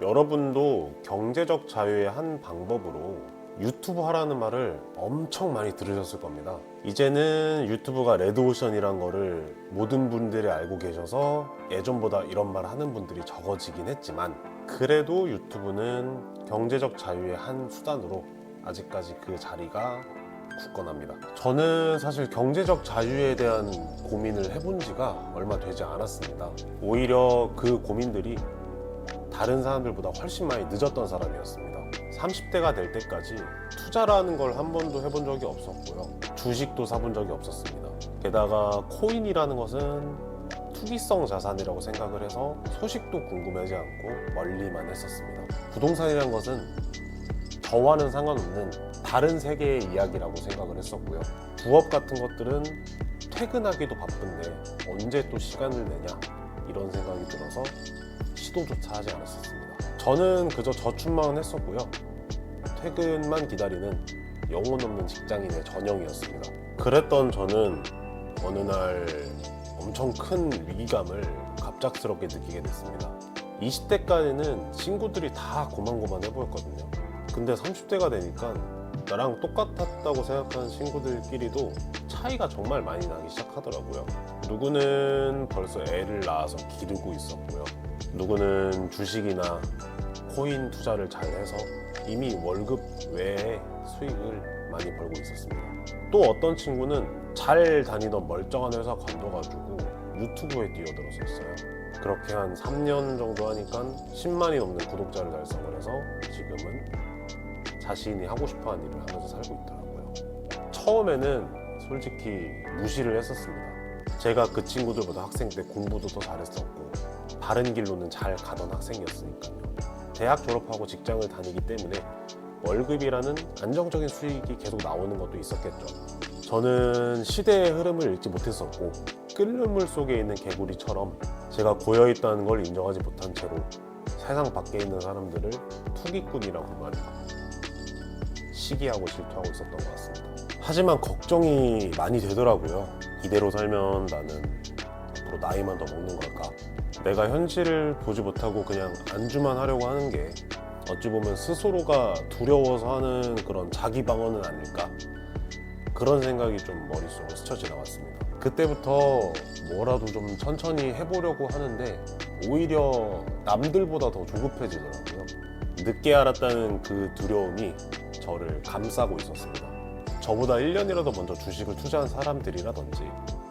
여러분도 경제적 자유의 한 방법으로 유튜브 하라는 말을 엄청 많이 들으셨을 겁니다. 이제는 유튜브가 레드오션이란 거를 모든 분들이 알고 계셔서 예전보다 이런 말 하는 분들이 적어지긴 했지만 그래도 유튜브는 경제적 자유의 한 수단으로 아직까지 그 자리가 굳건합니다. 저는 사실 경제적 자유에 대한 고민을 해본 지가 얼마 되지 않았습니다. 오히려 그 고민들이 다른 사람들보다 훨씬 많이 늦었던 사람이었습니다. 30대가 될 때까지 투자라는 걸 한 번도 해본 적이 없었고요. 주식도 사본 적이 없었습니다. 게다가 코인이라는 것은 투기성 자산이라고 생각을 해서 소식도 궁금하지 않고 멀리만 했었습니다. 부동산이라는 것은 저와는 상관없는 다른 세계의 이야기라고 생각을 했었고요. 부업 같은 것들은 퇴근하기도 바쁜데 언제 또 시간을 내냐 이런 생각이 들어서 시도조차 하지 않았었습니다. 저는 그저 저축만 했었고요. 퇴근만 기다리는 영혼 없는 직장인의 전형이었습니다. 그랬던 저는 어느 날 엄청 큰 위기감을 갑작스럽게 느끼게 됐습니다. 20대까지는 친구들이 다 고만고만해 보였거든요. 근데 30대가 되니까 나랑 똑같았다고 생각하는 친구들끼리도 차이가 정말 많이 나기 시작하더라고요. 누구는 벌써 애를 낳아서 기르고 있었고요. 누구는 주식이나 코인 투자를 잘 해서 이미 월급 외에 수익을 많이 벌고 있었습니다. 또 어떤 친구는 잘 다니던 멀쩡한 회사 관둬가지고 유튜브에 뛰어들었었어요. 그렇게 한 3년 정도 하니까 10만이 넘는 구독자를 달성을 해서 지금은 자신이 하고 싶어 하는 일을 하면서 살고 있더라고요. 처음에는 솔직히 무시를 했었습니다. 제가 그 친구들보다 학생 때 공부도 더 잘했었고 바른 길로는 잘 가던 학생이었으니까요. 대학 졸업하고 직장을 다니기 때문에 월급이라는 안정적인 수익이 계속 나오는 것도 있었겠죠. 저는 시대의 흐름을 읽지 못했었고 끓는 물 속에 있는 개구리처럼 제가 고여 있다는 걸 인정하지 못한 채로 세상 밖에 있는 사람들을 투기꾼이라고만 시기하고 질투하고 있었던 것 같습니다. 하지만 걱정이 많이 되더라고요. 이대로 살면 나는 앞으로 나이만 더 먹는 걸까? 내가 현실을 보지 못하고 그냥 안주만 하려고 하는 게 어찌 보면 스스로가 두려워서 하는 그런 자기 방어는 아닐까? 그런 생각이 좀 머릿속에 스쳐 지나갔습니다. 그때부터 뭐라도 좀 천천히 해보려고 하는데 오히려 남들보다 더 조급해지더라고요. 늦게 알았다는 그 두려움이 저를 감싸고 있었습니다. 저보다 1년이라도 먼저 주식을 투자한 사람들이라든지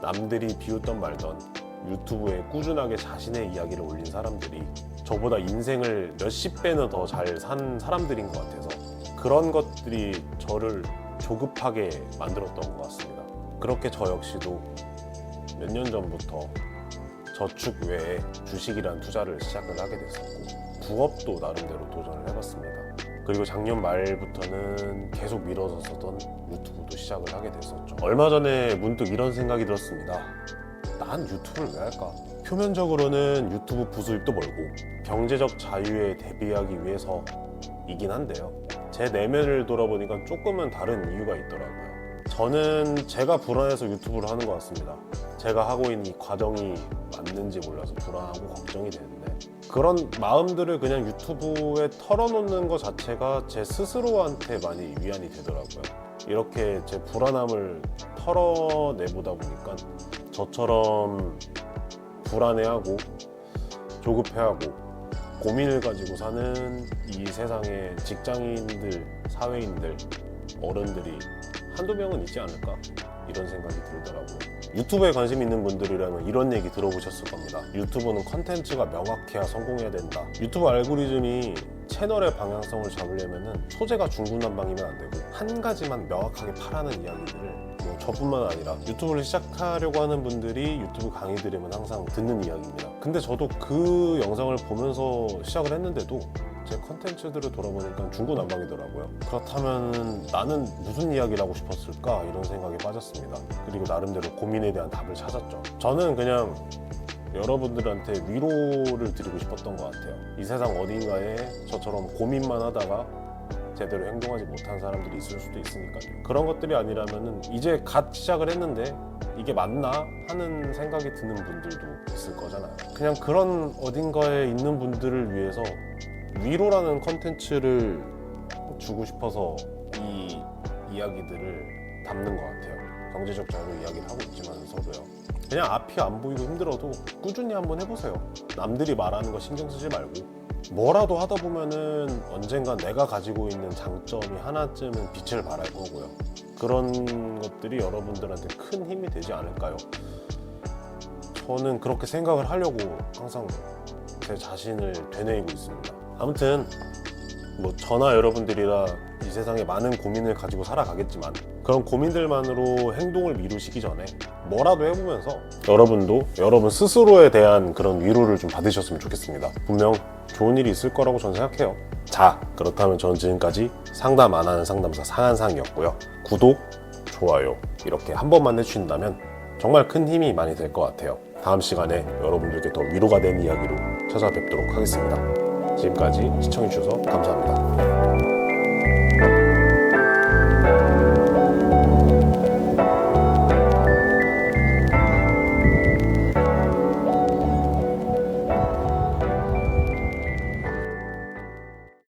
남들이 비웃던 말던 유튜브에 꾸준하게 자신의 이야기를 올린 사람들이 저보다 인생을 몇십 배는 더 잘 산 사람들인 것 같아서 그런 것들이 저를 조급하게 만들었던 것 같습니다. 그렇게 저 역시도 몇 년 전부터 저축 외에 주식이란 투자를 시작을 하게 됐었고 부업도 나름대로 도전을 해봤습니다. 그리고 작년 말부터는 계속 미뤄졌었던 유튜브도 시작을 하게 됐었죠. 얼마 전에 문득 이런 생각이 들었습니다. 난 유튜브를 왜 할까? 표면적으로는 유튜브 부수입도 멀고 경제적 자유에 대비하기 위해서 이긴 한데요. 제 내면을 돌아보니까 조금은 다른 이유가 있더라고요. 저는 제가 불안해서 유튜브를 하는 것 같습니다. 제가 하고 있는 이 과정이 맞는지 몰라서 불안하고 걱정이 되는데 그런 마음들을 그냥 유튜브에 털어놓는 것 자체가 제 스스로한테 많이 위안이 되더라고요. 이렇게 제 불안함을 털어내보다 보니까 저처럼 불안해하고 조급해하고 고민을 가지고 사는 이 세상의 직장인들, 사회인들, 어른들이 한두 명은 있지 않을까? 이런 생각이 들더라고요. 유튜브에 관심 있는 분들이라면 이런 얘기 들어보셨을 겁니다. 유튜브는 컨텐츠가 명확해야 성공해야 된다. 유튜브 알고리즘이 채널의 방향성을 잡으려면 소재가 중구난방이면 안 되고 한 가지만 명확하게 파라는 이야기들을 뭐 저뿐만 아니라 유튜브를 시작하려고 하는 분들이 유튜브 강의 들으면 항상 듣는 이야기입니다. 근데 저도 그 영상을 보면서 시작을 했는데도 제 컨텐츠들을 돌아보니까 중구난방이더라고요. 그렇다면 나는 무슨 이야기를 하고 싶었을까 이런 생각에 빠졌습니다. 그리고 나름대로 고민에 대한 답을 찾았죠. 저는 그냥 여러분들한테 위로를 드리고 싶었던 것 같아요. 이 세상 어딘가에 저처럼 고민만 하다가 제대로 행동하지 못한 사람들이 있을 수도 있으니까요. 그런 것들이 아니라면은 이제 갓 시작을 했는데 이게 맞나 하는 생각이 드는 분들도 있을 거잖아요. 그냥 그런 어딘가에 있는 분들을 위해서 위로라는 컨텐츠를 주고 싶어서 이 이야기들을 담는 것 같아요. 경제적 자유 이야기를 하고 있지만서도요. 그냥 앞이 안 보이고 힘들어도 꾸준히 한번 해보세요. 남들이 말하는 거 신경 쓰지 말고 뭐라도 하다 보면은 언젠간 내가 가지고 있는 장점이 하나쯤은 빛을 발할 거고요. 그런 것들이 여러분들한테 큰 힘이 되지 않을까요? 저는 그렇게 생각을 하려고 항상 제 자신을 되뇌이고 있습니다. 아무튼 뭐 저나 여러분들이라 이 세상에 많은 고민을 가지고 살아가겠지만 그런 고민들만으로 행동을 미루시기 전에 뭐라도 해보면서 여러분도 여러분 스스로에 대한 그런 위로를 좀 받으셨으면 좋겠습니다. 분명 좋은 일이 있을 거라고 저는 생각해요. 자, 그렇다면 저는 지금까지 상담 안 하는 상담사 상한상이었고요. 구독, 좋아요 이렇게 한 번만 해주신다면 정말 큰 힘이 많이 될 것 같아요. 다음 시간에 여러분들께 더 위로가 된 이야기로 찾아뵙도록 하겠습니다. 지금까지 시청해주셔서 감사합니다.